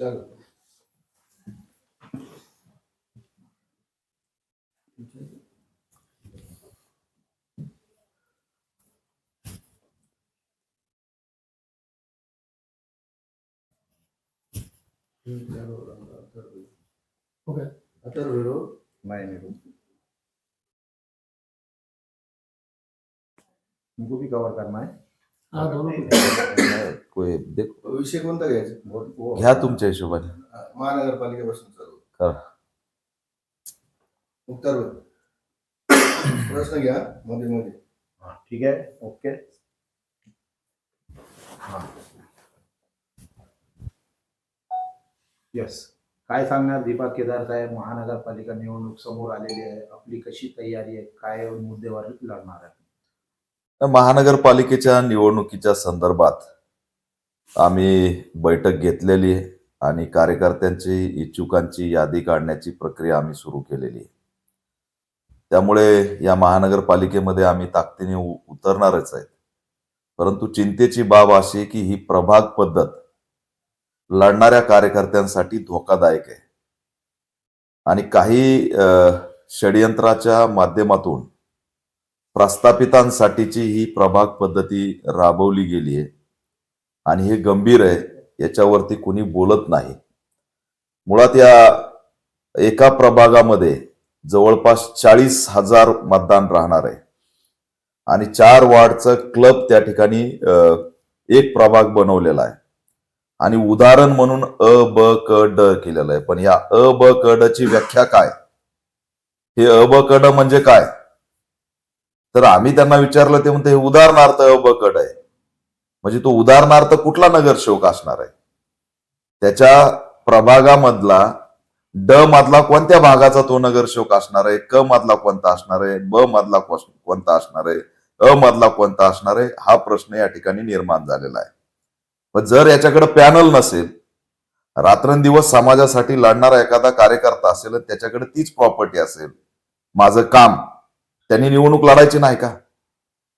चल ओके अथर्व नहीं नहीं उनको भी कवर करना है हा दोनों कोई देख। विषय कोणता घ्यायचा घ्या तुमच्या हिशोबाने. महानगरपालिकेपासून चालू. करा. उत्तर प्रश्न घ्या मध्ये मध्ये. हाँ, ठीक है ओके. यस काय सांगणार दीपक केदार साहेब? महानगरपालिका निवडणूक समोर आलेली आहे. आपली कशी तयारी आहे? काय मुद्देवर लढणार आहे? महानगरपालिकेच्या निवडणुकीच्या संदर्भात आम्ही बैठक घेतलेली आहे आणि कार्यकर्त्यांची इच्छुकांची यादी काढण्याची प्रक्रिया आम्ही सुरू केलेली आहे. त्यामुळे या महानगरपालिकेमध्ये आम्ही ताकदीने उतरणारच आहेत. परंतु चिंतेची बाब अशी आहे की ही प्रभाग पद्धत लढणाऱ्या कार्यकर्त्यांसाठी धोकादायक आहे. आणि काही षडयंत्राच्या माध्यमातून प्रस्थापितांसाठीची ही प्रभाग पद्धती राबवली गेली आहे. आणि हे गंभीर आहे याच्यावरती कोणी बोलत नाही. मुळात या एका प्रभागामध्ये जवळपास चाळीस हजार मतदान राहणार आहे. आणि चार वार्डचं क्लब त्या ठिकाणी एक प्रभाग बनवलेला आहे. आणि उदाहरण म्हणून अ ब क ड केलेलं आहे. पण या अ ब क ड ची व्याख्या काय? हे अ ब क ड म्हणजे काय? तर आम्ही त्यांना विचारलं ते म्हणते हे उदाहरणार्थ अ ब क ड आहे. म्हणजे तो उदाहरणार्थ कुठला नगरसेवक असणार आहे? त्याच्या प्रभागामधला ड मधला कोणत्या भागाचा तो नगरसेवक असणार आहे? क मधला कोणता असणार आहे? ब मधला कोणता असणार आहे? अ मधला कोणता असणार आहे? हा प्रश्न या ठिकाणी निर्माण झालेला आहे. पण जर याच्याकडे पॅनल नसेल रात्रंदिवस समाजासाठी लढणारा एखादा कार्यकर्ता असेल त्याच्याकडे तीच प्रॉपर्टी असेल. माझं काम. त्यांनी निवडणूक लढायची नाही का?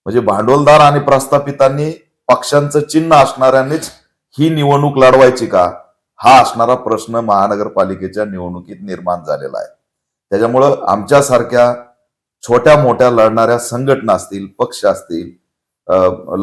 म्हणजे भांडवलदार आणि प्रस्थापितांनी पक्षांचं चिन्ह असणाऱ्यांनीच ही निवडणूक लढवायची का? हा असणारा प्रश्न महानगरपालिकेच्या निवडणुकीत निर्माण झालेला आहे. त्याच्यामुळं आमच्यासारख्या छोट्या मोठ्या लढणाऱ्या संघटना असतील पक्ष असतील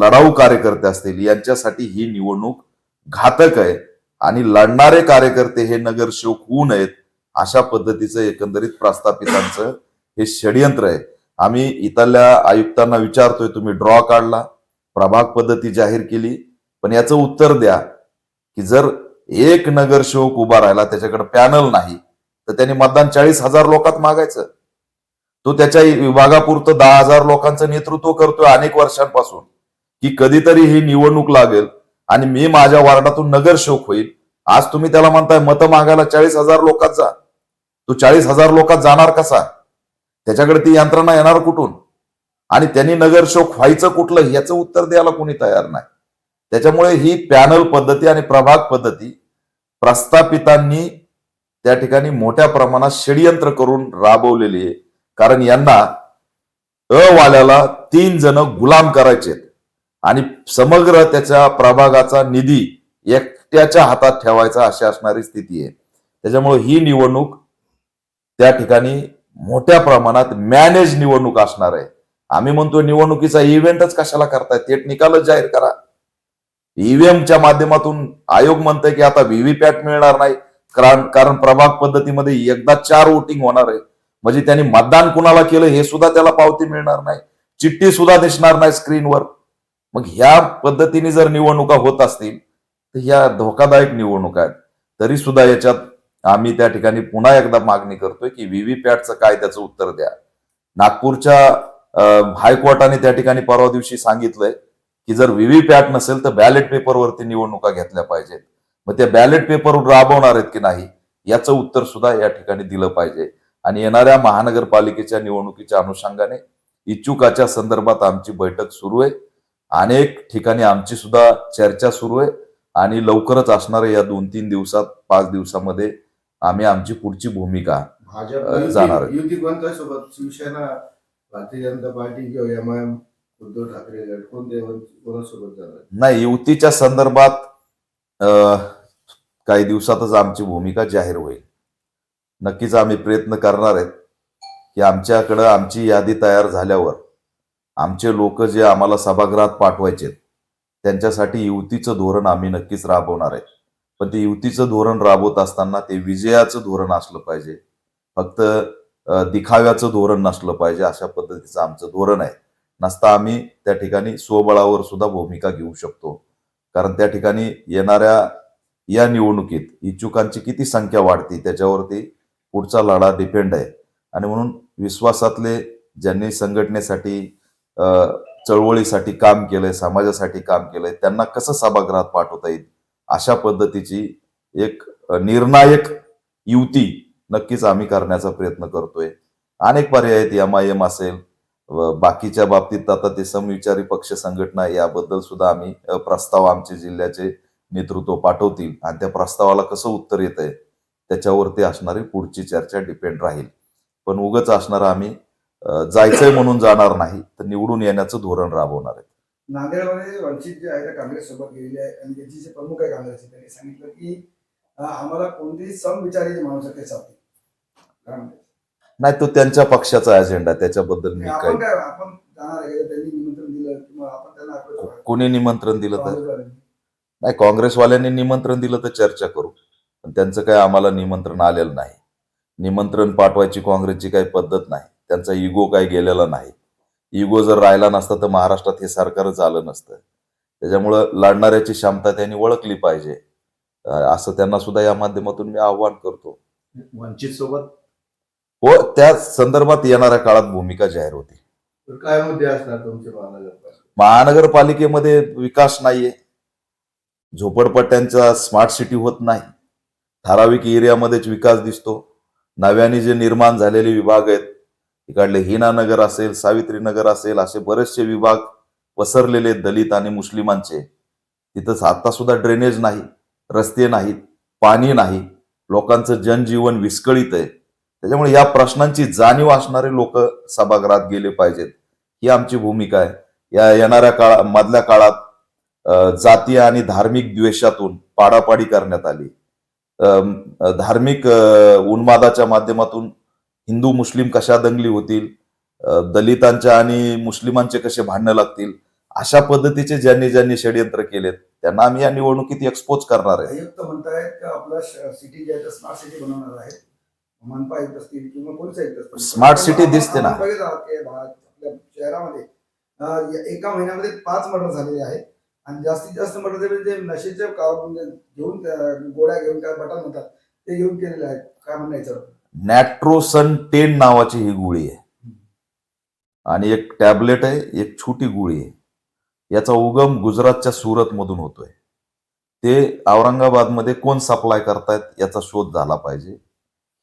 लढाऊ कार्यकर्ते असतील यांच्यासाठी ही निवडणूक घातक आहे. आणि लढणारे कार्यकर्ते हे नगरसेवक होऊ नयेत अशा पद्धतीचं एकंदरीत प्रस्थापितांचं हे षडयंत्र आहे. आम्ही इथल्या आयुक्तांना विचारतोय तुम्ही ड्रॉ काढला? प्रभाग पद्धती जाहीर केली. पण याचं उत्तर द्या की जर एक नगरसेवक उभा राहिला त्याच्याकडे पॅनल नाही तर त्यांनी मतदान चाळीस हजार लोकात मागायचं. तो त्याच्या विभागापुरतं दहा हजार लोकांचं नेतृत्व करतोय अनेक वर्षांपासून की कधीतरी ही निवडणूक लागेल आणि मी माझ्या वार्डातून नगरसेवक होईल. आज तुम्ही त्याला म्हणताय मतं मागायला चाळीस हजार लोकात जा. तो चाळीस हजार लोकात जाणार कसा? त्याच्याकडे ती यंत्रणा येणार कुठून? आणि त्यांनी नगरशोक व्हायचं कुठलं याचं उत्तर द्यायला कोणी तयार नाही. त्याच्यामुळे ही पॅनल पद्धती आणि प्रभाग पद्धती प्रस्थापितांनी त्या ठिकाणी मोठ्या प्रमाणात षडयंत्र करून राबवलेली आहे. कारण यांना अ वाल्याला तीन जण गुलाम करायचे आणि समग्र त्याच्या प्रभागाचा निधी एकट्याच्या हातात ठेवायचा अशी असणारी स्थिती आहे. त्याच्यामुळे ही निवडणूक त्या ठिकाणी मोठ्या प्रमाणात मॅनेज निवडणूक असणार आहे. आम्ही म्हणतो निवडणुकीचा इव्हेंटच कशाला करताय थेट निकालच जाहीर करा. ईव्हीएमच्या माध्यमातून आयोग म्हणतोय की आता व्हीव्हीपॅट मिळणार नाही. कारण कारण प्रभाग पद्धतीमध्ये एकदा चार वोटिंग होणार आहे. म्हणजे त्यांनी मतदान कुणाला केलं हे सुद्धा त्याला पावती मिळणार नाही. चिठ्ठी सुद्धा दिसणार नाही स्क्रीनवर मग ह्या पद्धतीने जर निवडणुका होत असतील तर ह्या धोकादायक निवडणुका आहेत. तरी सुद्धा याच्यात आम्ही त्या ठिकाणी पुन्हा एकदा मागणी करतोय की व्हीव्हीपॅटचं काय त्याचं उत्तर द्या. नागपूरच्या हायकोर्टाने त्या ठिकाणी परवा दिवशी सांगितलंय की जर व्हीव्हीपॅट नसेल तर बॅलेट पेपरवरती निवडणुका घेतल्या पाहिजेत. मग त्या बॅलेट पेपर राबवणार आहेत की नाही याचं उत्तर सुद्धा या ठिकाणी दिलं पाहिजे. आणि येणाऱ्या महानगरपालिकेच्या निवडणुकीच्या अनुषंगाने इच्छुकाच्या संदर्भात आमची बैठक सुरू आहे. अनेक ठिकाणी आमची सुद्धा चर्चा सुरू आहे. आणि लवकरच असणाऱ्या या दोन तीन दिवसात पाच दिवसामध्ये आम्ही आमची पुढची भूमिका जाणार आहे. भारतीय जनता पार्टी किंवा M I M Uddhav Thackeray गट कोणत्या कोणासोबत जाणार? नाही युतीच्या संदर्भात काही दिवसातच आमची भूमिका जाहीर होईल. नक्कीच आम्ही प्रयत्न करणार आहेत की आमच्याकडं आमची यादी तयार झाल्यावर आमचे लोक जे आम्हाला सभागृहात पाठवायचे त्यांच्यासाठी युतीचं धोरण आम्ही नक्कीच राबवणार आहे. पण ते युतीचं धोरण राबवत असताना ते विजयाचं धोरण असलं पाहिजे. फक्त दिखाव्याचं धोरण नसलं पाहिजे अशा पद्धतीचं आमचं धोरण आहे. नसता आम्ही त्या ठिकाणी स्वबळावर सुद्धा भूमिका घेऊ शकतो. कारण त्या ठिकाणी येणाऱ्या या निवडणुकीत इच्छुकांची किती संख्या वाढते त्याच्यावरती पुढचा लढा डिपेंड आहे. आणि म्हणून विश्वासातले ज्यांनी संघटनेसाठी चळवळीसाठी काम केलंय समाजासाठी काम केलंय त्यांना कसं सभागृहात पाठवता येईल? अशा पद्धतीची एक निर्णायक युती नक्कीच आम्ही करण्याचा प्रयत्न करतोय. अनेक पर्याय आहेत एम आय एम असेल बाकीच्या बाबतीत आता ते समविचारी पक्ष संघटना याबद्दल सुद्धा आम्ही प्रस्ताव आमचे जिल्ह्याचे नेतृत्व पाठवतील. आणि त्या प्रस्तावाला कसं उत्तर येत आहे त्याच्यावरती असणारी पुढची चर्चा डिपेंड राहील. पण उगच असणार आम्ही जायचंय म्हणून जाणार नाही तर निवडून येण्याचं धोरण राबवणार आहे. नांदेडमध्ये वंचित जे आहे काँग्रेस सोबत गेलेले आहे आणि त्यांची जे प्रमुख आहे काँग्रेसचे त्यांनी सांगितलं की आम्हाला कोणतेही समविचारी माणूस आहेत ते चालते नाही तो त्यांच्या पक्षाचा अजेंडा त्याच्याबद्दल मी काय काय. कोणी निमंत्रण दिलं तर. नाही काँग्रेसवाल्यांनी निमंत्रण दिलं तर चर्चा करू. पण त्यांचं काय आम्हाला निमंत्रण आलेलं नाही. निमंत्रण पाठवायची काँग्रेसची काही पद्धत नाही. त्यांचा इगो काही गेलेला नाही. इगो जर राहिला नसता तर महाराष्ट्रात हे सरकारच आलं नसतं. त्याच्यामुळं लढणाऱ्याची क्षमता त्यांनी ओळखली पाहिजे. असं त्यांना सुद्धा या माध्यमातून मी आव्हान करतो. वंचित सोबत हो त्या संदर्भात येणाऱ्या काळात भूमिका जाहीर होती. काय मुद्दे असणार तुमचे महानगरपालिका महानगरपालिकेमध्ये विकास नाहीये. झोपडपट्ट्यांचा स्मार्ट सिटी होत नाही. ठराविक एरियामध्येच विकास दिसतो. नव्याने जे निर्माण झालेले विभाग आहेत इकडले हिनानगर असेल सावित्रीनगर असेल असे बरेचसे विभाग पसरलेले दलित आणि मुस्लिमांचे. तिथं आता सुद्धा ड्रेनेज नाही रस्ते नाहीत पाणी नाही. लोकांचं जनजीवन विस्कळीत आहे. त्याच्यामुळे या प्रश्नांची जाणीव असणारे लोक सभागृहात गेले पाहिजेत. ही आमची भूमिका आहे. या येणाऱ्या काळा मधल्या काळात जातीय जाती आणि धार्मिक द्वेषातून पाडापाडी करण्यात आली. धार्मिक उन्मादाच्या माध्यमातून हिंदू मुस्लिम कशा दंगली होतील? दलितांच्या आणि मुस्लिमांचे कसे भांडणं लागतील? अशा पद्धतीचे ज्यांनी ज्यांनी षडयंत्र केलेत त्यांना आम्ही या निवडणुकीत एक्सपोज करणार आहे. मनपा आयुक्त असतील किंवा पोलीस आयुक्त असतील. Smart city दिसते ना. आहोत की आपल्या शहरामध्ये अं, एका महिन्यामध्ये पाच मर्डर झालेले आहेत. आणि जास्तीत जास्त मर्डर ते म्हणजे नशेचे म्हणजे घेऊन गोळ्या घेऊन काय बटन म्हणतात ते घेऊन केलेले आहेत. काय म्हणायचं नॅट्रोसन टेन नावाची ही गोळी आहे. आणि एक टॅबलेट आहे एक छोटी गोळी आहे. याचा उगम गुजरातच्या सुरत मधून होतोय. ते औरंगाबादमध्ये कोण सप्लाय करतायत याचा शोध झाला पाहिजे.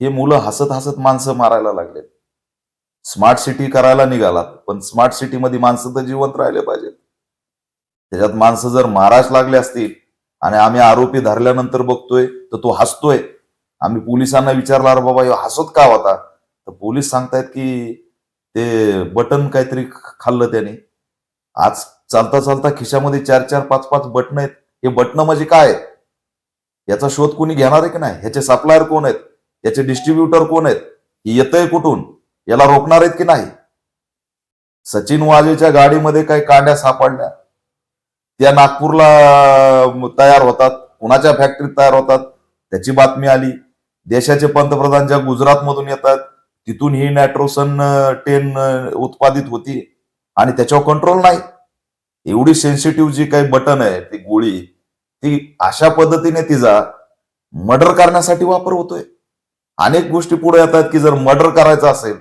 हे मुलं हसत हसत माणसं मारायला लागलेत स्मार्ट सिटी करायला निघालात पण स्मार्ट सिटीमध्ये माणसं तर जिवंत राहिले पाहिजेत. त्याच्यात माणसं जर मारायच लागले असतील आणि आम्ही आरोपी धरल्यानंतर बघतोय तर तो हसतोय. आम्ही पोलिसांना विचारला अरे बाबा हसत का होता? तर पोलीस सांगतायत की ते बटन काहीतरी खाल्लं त्याने. आज चालता चालता खिशामध्ये चार चार पाच पाच बटन आहेत. हे बटन म्हणजे काय? याचा शोध कोणी घेणार आहे की नाही? ह्याचे सप्लायर कोण आहेत? याचे डिस्ट्रीब्युटर कोण आहेत? ही येतंय कुठून? याला रोखणार आहेत की नाही? सचिन वाजेच्या गाडीमध्ये काही कांड्या सापडल्या. त्या नागपूरला तयार होतात. कुणाच्या फॅक्टरीत तयार होतात? त्याची बातमी आली. देशाचे पंतप्रधान ज्या गुजरातमधून येतात तिथून ही नॅट्रोसन टेन उत्पादित होती. आणि त्याच्यावर कंट्रोल नाही. एवढी सेन्सिटिव्ह जी काही बटन आहे ती गोळी ती अशा पद्धतीने तिचा मर्डर करण्यासाठी वापर होतोय. अनेक गोष्टी पुढे येतात की जर मर्डर करायचं असेल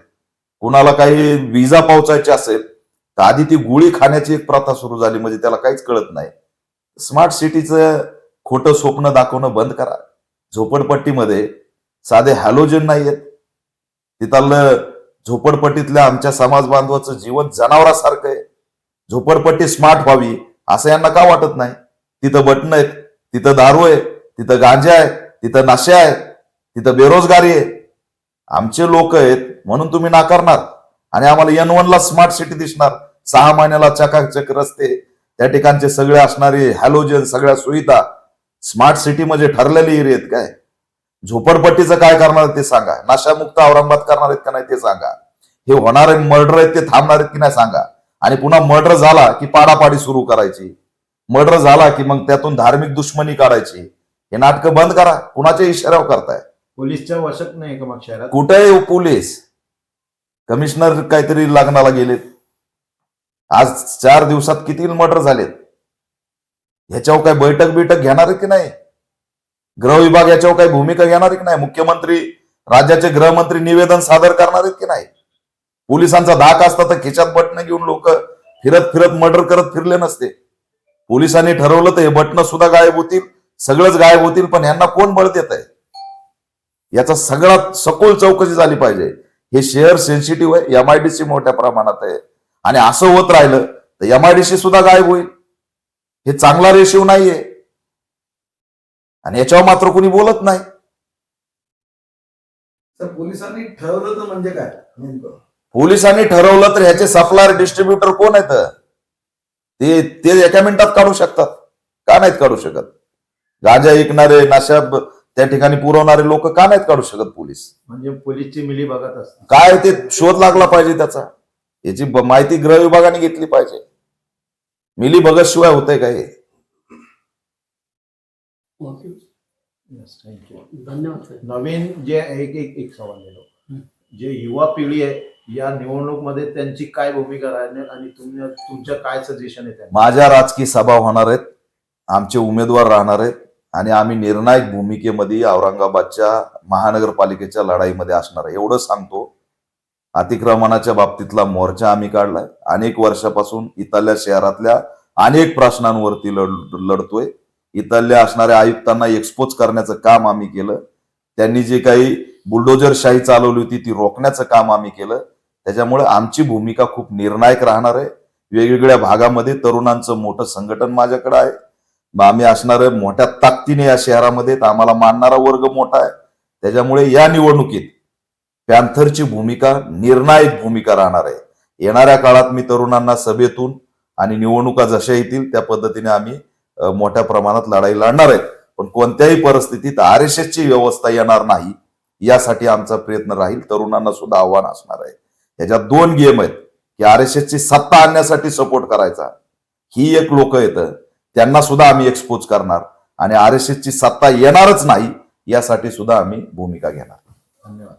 कुणाला काही विजा पावचायची असेल तर आधी ती गोळी खाण्याची एक प्रथा सुरू झाली म्हणजे त्याला काहीच कळत नाही. स्मार्ट सिटीचं खोटं स्वप्न दाखवणं बंद करा. झोपडपट्टीमध्ये साधे हॅलोजन नाही आहेत तिथलं झोपडपट्टीतल्या आमच्या समाज बांधवाचं जीवन जनावरासारखं आहे. झोपडपट्टी स्मार्ट व्हावी असं यांना का वाटत नाही? तिथं बटन आहेत तिथं दारू आहे तिथं गांजा आहे तिथं नशे आहे तिथं बेरोजगारी आहे. आमचे लोक आहेत म्हणून तुम्ही नाकारणार. आणि आम्हाला एन वन ला स्मार्ट सिटी दिसणार. सहा महिन्याला चकाचक रस्ते. त्या ठिकाणचे सगळे असणारे हॅलोजन सगळ्या सुविधा. स्मार्ट सिटी म्हणजे ठरलेली एरिया आहेत काय? झोपडपट्टीचं काय करणार ते सांगा. नाशामुक्त औरंगाबाद करणार आहेत का नाही ते सांगा. हे होणारे मर्डर आहेत ते थांबणार आहेत की नाही सांगा. आणि पुन्हा मर्डर झाला की पाडापाडी सुरू करायची. मर्डर झाला की मग त्यातून धार्मिक दुश्मनी काढायची. हे नाटकं बंद करा. कुणाच्या इशाऱ्यावर करताय? पोलीसच्या वशक नाही का मग शहरात? कुठे पोलीस कमिशनर काहीतरी लग्नाला गेलेत. आज चार दिवसात किती मर्डर झालेत? ह्याच्यावर काय बैठक बिठक घेणार की नाही? गृह विभाग याच्यावर काही भूमिका घेणार की नाही? मुख्यमंत्री राज्याचे गृहमंत्री निवेदन सादर करणार आहेत की नाही? पोलिसांचा धाक असता तर खिशात बटणं घेऊन लोक फिरत फिरत मर्डर करत फिरले नसते. पोलिसांनी ठरवलं तर हे बटणं सुद्धा गायब होतील सगळंच गायब होतील पण यांना कोण बळ देत आहे याचा सगळा सखोल चौकशी झाली पाहिजे. हे शेअर सेन्सिटिव्ह आहे एमआयडीसी मोठ्या प्रमाणात आहे. आणि असं होत राहिलं तर एमआयडीसी सुद्धा गायब होईल. हे चांगला रेशिओ नाहीये. आणि याच्यावर मात्र कोणी बोलत नाही. पोलिसांनी ठरवलं तर म्हणजे काय नेमकं? पोलिसांनी ठरवलं तर ह्याचे सप्लायर डिस्ट्रीब्युटर कोण आहेत? ते ते एका मिनिटात काढू शकतात. का नाहीत काढू शकत? गांजा ऐकणारे नशा त्या ठिकाणी पुरवणारे लोक का नाहीत काढू शकत पोलीस? म्हणजे पोलीसची मिली बघत असतात. काय ते शोध लागला पाहिजे त्याचा? याची माहिती गृह विभागाने घेतली पाहिजे. मिली भगत शिवाय होतंय काय हे? धन्यवाद नवीन जे एक एक एक सवाल देतो जे युवा पिढी आहे या निवडणूकमध्ये त्यांची काय भूमिका राहणार आणि तुम्ही तुमच्या काय सजेशन आहे माझ्या राजकीय सभा होणार आहेत. आमचे उमेदवार राहणार आहेत. आणि आम्ही निर्णायक भूमिकेमध्ये औरंगाबादच्या महानगरपालिकेच्या लढाईमध्ये असणार आहे. एवढं सांगतो. अतिक्रमणाच्या बाबतीतला मोर्चा आम्ही काढलाय. अनेक वर्षापासून इथल्या शहरातल्या अनेक प्रश्नांवरती लढ लढतोय. इथल्या असणाऱ्या आयुक्तांना एक्सपोज करण्याचं काम आम्ही केलं. त्यांनी जे काही बुलडोजर शाही चालवली होती ती रोखण्याचं काम आम्ही केलं. त्याच्यामुळे आमची भूमिका खूप निर्णायक राहणार आहे. वेगवेगळ्या भागामध्ये तरुणांचं मोठं संघटन माझ्याकडे आहे. मग आम्ही असणार मोठ्या ताकदीने या शहरामध्ये. तर आम्हाला मानणारा वर्ग मोठा आहे. त्याच्यामुळे या निवडणुकीत पॅन्थरची भूमिका निर्णायक भूमिका राहणार आहे. येणाऱ्या काळात मी तरुणांना सभेतून आणि निवडणुका जशा येतील त्या पद्धतीने आम्ही मोठ्या प्रमाणात लढाई लढणार आहेत पण कोणत्याही परिस्थितीत आर एस ची व्यवस्था येणार नाही यासाठी आमचा प्रयत्न राहील. तरुणांना सुद्धा आव्हान असणार आहे. याच्यात दोन गेम आहेत की आर एस ची सत्ता आणण्यासाठी सपोर्ट करायचा. ही एक लोक येतं त्यांना सुद्धा आम्ही एक्सपोज करणार. आणि आर एस ची सत्ता येणारच नाही यासाठी सुद्धा आम्ही भूमिका घेणार. धन्यवाद.